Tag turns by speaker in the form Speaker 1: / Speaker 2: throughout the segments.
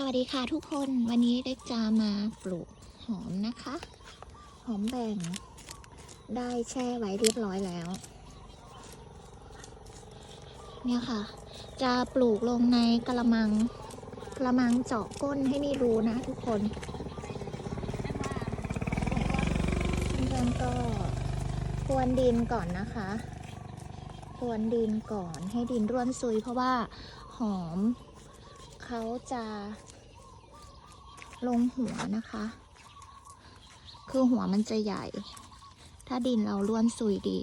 Speaker 1: สวัสดีค่ะทุกคนวันนี้เด็กจะมาปลูกหอมนะคะ หอมแบ่ง ได้แช่ไว้เรียบร้อยแล้ว เนี่ยค่ะ จะปลูกลงในกระมังกระมังเจาะก้นให้มีรูนะทุกคนเพื่อนก็พรวนดินก่อนนะคะพรวนดินก่อนให้ดินร่วนซุยเพราะว่าหอม เขาจะลงหัวนะคะ คือหัวมันจะใหญ่ ถ้าดินเราล้วนซุยดี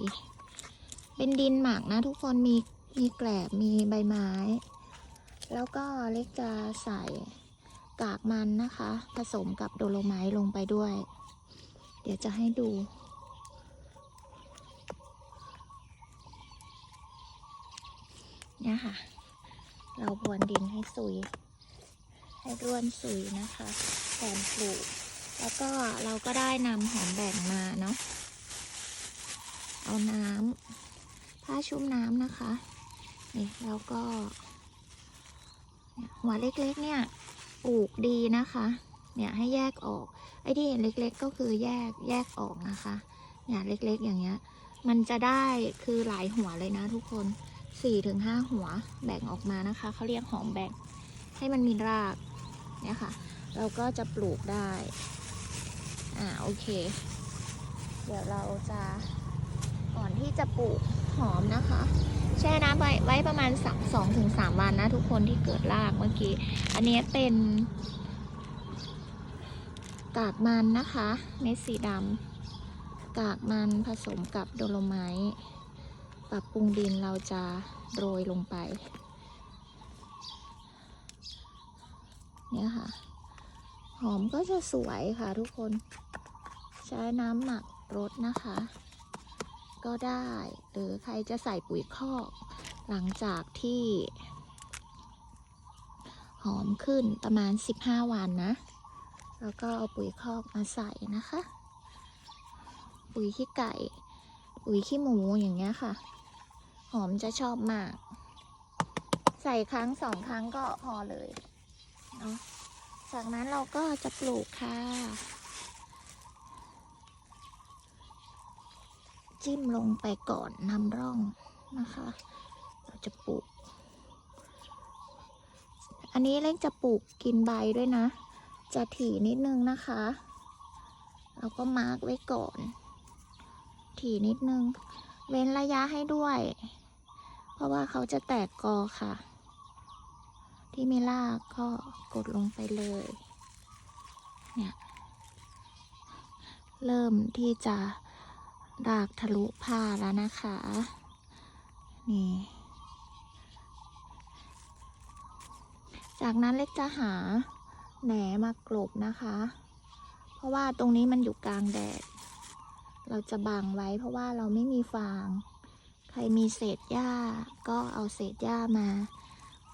Speaker 1: เป็นดินหมักนะทุกคนมีมีแกลบมีใบไม้ แล้วก็เล็กจะใส่กากมันนะคะ ผสมกับโดโลไมต์ลงไปด้วย เดี๋ยวจะให้ดูเนี่ยค่ะ เราพรวนดินให้ซุย ให้ร่วนซุยนะคะก่อนปลูก แล้วก็เราก็ได้นำหอมแบ่งมาเนาะ เอาน้ำผ้าชุ่มน้ำนะคะ นี่แล้วก็ หัวเล็กๆเนี่ยปลูกดีนะคะ เนี่ยให้แยกออก ไอ้ที่เห็นเล็กๆก็คือแยกแยกออกนะคะ เนี่ยเล็กๆอย่างเงี้ย มันจะได้คือหลายหัวเลยนะทุกคน สี่ถึงห้าหัวแบ่งออกมานะคะ เขาเรียกหอมแบ่งให้มันมีรากเนี่ยค่ะ เราก็จะปลูกได้ อ่าโอเค เดี๋ยวเราจะก่อนที่จะปลูกหอมนะคะ แช่น้ำไว้ไว้ประมาณสักสองถึงสามวันนะทุกคนที่เกิดรากเมื่อกี้ อันนี้เป็นกากมันนะคะ เม็ดสีดำกากมันผสมกับโดโลไมต์ ปรับปรุงดินเราจะโรยลงไป เนี่ยค่ะ หอมก็จะสวยค่ะทุกคน ใช้น้ำหมักรดนะคะ ก็ได้ หรือใครจะใส่ปุ๋ยคอก หลังจากที่ หอมขึ้นประมาณ 15 วันนะ แล้วก็เอาปุ๋ยคอกมาใส่นะคะ ปุ๋ยขี้ไก่ ปุ๋ยขี้หมูอย่างเงี้ยค่ะ หอมจะชอบมาก ใส่ครั้งสองครั้งก็พอเลยเนาะจากนั้นเราก็จะปลูกค่ะ จิ้มลงไปก่อนนำร่องนะคะ เราจะปลูก อันนี้เล็กจะปลูกกินใบด้วยนะ จะถี่นิดนึงนะคะ เราก็มาร์กไว้ก่อน ถี่นิดนึง เว้นระยะให้ด้วย เพราะว่าเขาจะแตกกอค่ะ ที่มีรากก็กดลงไปเลย เนี่ย เริ่มที่จะรากทะลุผ้าแล้วนะคะ นี่ จากนั้นเล็กจะหาแหนมากลบนะคะ เพราะว่าตรงนี้มันอยู่กลางแดด เราจะบังไว้เพราะว่าเราไม่มีฟาง ใครมีเศษหญ้าก็เอาเศษหญ้ามา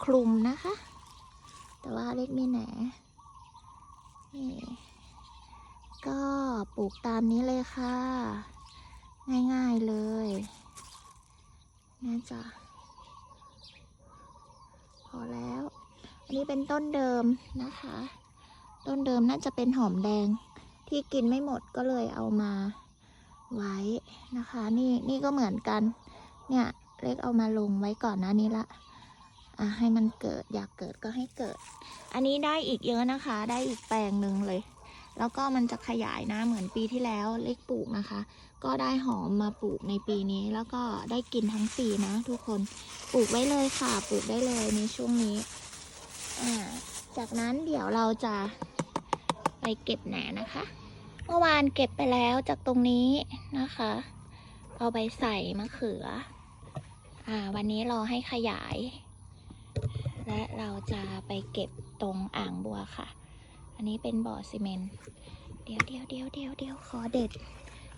Speaker 1: คลุมนะคะ แต่ว่าเล็กไมีแหนนี่ก็ปลูกตามนี้เลยค่ะ ง่ายๆเลยน่าจะพอแล้ว อันนี้เป็นต้นเดิมนะคะ ต้นเดิมน่าจะเป็นหอมแดงที่กินไม่หมดก็เลยเอามา ไว้นะคะ นี่นี่ก็เหมือนกัน เนี่ยเล็กเอามาลงไว้ก่อนนะนี้ละอะให้มันเกิดอยากเกิดก็ให้เกิด อันนี้ได้อีกเยอะนะคะ ได้อีกแปลงหนึ่งเลย แล้วก็มันจะขยายนะเหมือนปีที่แล้วเล็กปลูกนะคะ ก็ได้หอมมาปลูกในปีนี้ แล้วก็ได้กินทั้งปีนะ ทุกคนปลูกไว้เลยค่ะ ปลูกได้เลยในช่วงนี้อ่าจากนั้นเดี๋ยวเราจะไปเก็บแหนนะคะ เมื่อวานเก็บไปแล้วจากตรงนี้ นะคะ เอาไปใส่มะเขือ อ่า วันนี้รอให้ขยาย และเราจะไปเก็บตรงอ่างบัวค่ะ อันนี้เป็นบ่อซีเมนต์ เดี๋ยวเดี๋ยวเดี๋ยวเดี๋ยวเดี๋ยวขอเด็ด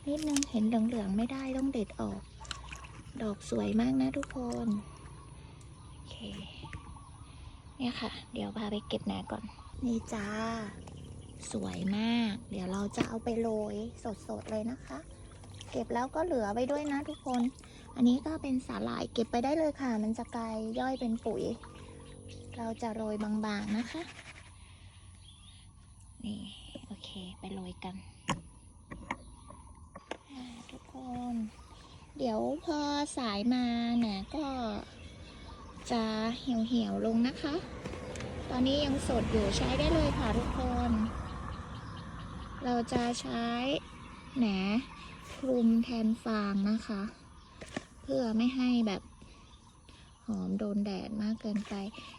Speaker 1: นิดนึงเห็นเหลืองๆไม่ได้ต้องเด็ดออก ดอกสวยมากนะทุกคน โอเค เนี่ยค่ะ เดี๋ยวพาไปเก็บแหนก่อน นี่จ้าสวยมาก เดี๋ยวเราจะเอาไปโรยสดๆเลยนะคะ เก็บแล้วก็เหลือไว้ด้วยนะทุกคน อันนี้ก็เป็นสาหร่ายเก็บไปได้เลยค่ะ มันจะกลายย่อยเป็นปุ๋ย เราจะโรยบางๆนะคะ นี่โอเคไปโรยกันทุกคน เดี๋ยวพอสายมาเนี่ยก็จะเหี่ยวๆลงนะคะ ตอนนี้ยังสดอยู่ใช้ได้เลยค่ะทุกคน เราจะใช้แหน คลุมแทนฟางนะคะ เพื่อไม่ให้แบบหอมโดนแดดมากเกินไป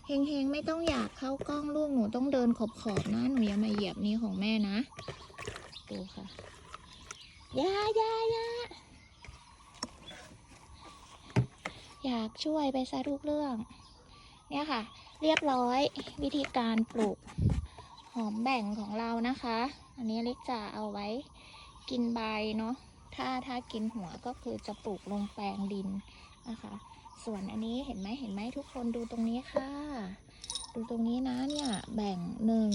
Speaker 1: เฮงๆไม่ต้องอยากเข้ากล้องลูกหนูต้องเดินขอบๆนะ หนูอย่ามาเหยียบนี้ของแม่นะดูค่ะยายายาอยากช่วยไปซะทุกเรื่อง เนี่ยค่ะ เรียบร้อยวิธีการปลูกหอมแบ่งของเรานะคะ อันนี้เล็กจะเอาไว้กินใบเนาะ ถ้าถ้ากินหัวก็คือจะปลูกลงแปลงดินนะคะ ส่วนอันนี้เห็นไหมเห็นไหมทุกคนดูตรงนี้ค่ะ ดูตรงนี้นะเนี่ยแบ่งหนึ่ง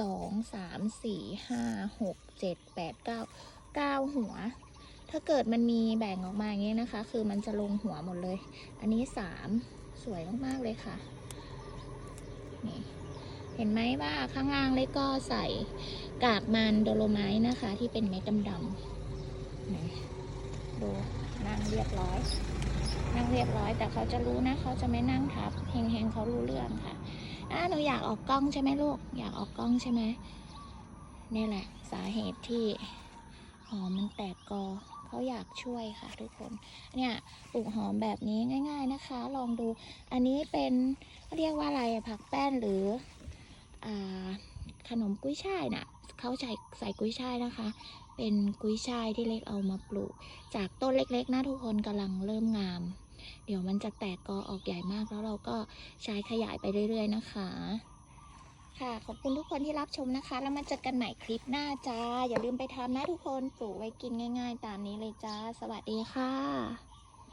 Speaker 1: สองสามสี่ห้าหกเจ็ดแปดเก้าเก้าหัว ถ้าเกิดมันมีแบ่งออกมาอย่างนี้นะคะ คือมันจะลงหัวหมดเลย อันนี้สามสวยมากๆเลยค่ะนี่เห็นไหมว่าข้างล่างเล็กก็ใส่กากมันโดโลไมต์นะคะ ที่เป็นเม็ดดำๆ นี่ดูนั่งเรียบร้อย นั่งเรียบร้อย แต่เขาจะรู้นะเขาจะไม่นั่งทับเฮงเฮงเขารู้เรื่องค่ะอ่าหนูอยากออกกล้องใช่ไหมลูก อยากออกกล้องใช่ไหมนี่แหละ สาเหตุที่หอมมันแตกกอเขาอยากช่วยค่ะ ทุกคนเนี่ยปลูกหอมแบบนี้ง่าย ๆนะคะ ลองดู อันนี้เป็นเรียกว่าอะไรผักแป้นหรืออขนมกุ้ยช่ายน่ะเขาใส่ใส่กุ้ยช่ายนะคะ เป็นกุ้ยช่ายที่เล็กเอามาปลูก จากต้นเล็กๆนะทุกคนกำลังเริ่มงาม เดี๋ยวมันจะแตกกอออกใหญ่มากแล้วเราก็ใช้ขยายไปเรื่อยๆนะคะ ค่ะขอบคุณทุกคนที่รับชมนะคะ แล้วมาเจอกันใหม่คลิปหน้าจ้า อย่าลืมไปทำนะทุกคนปลูกไว้กินง่าย ๆ ตามนี้เลยจ้า สวัสดีค่ะ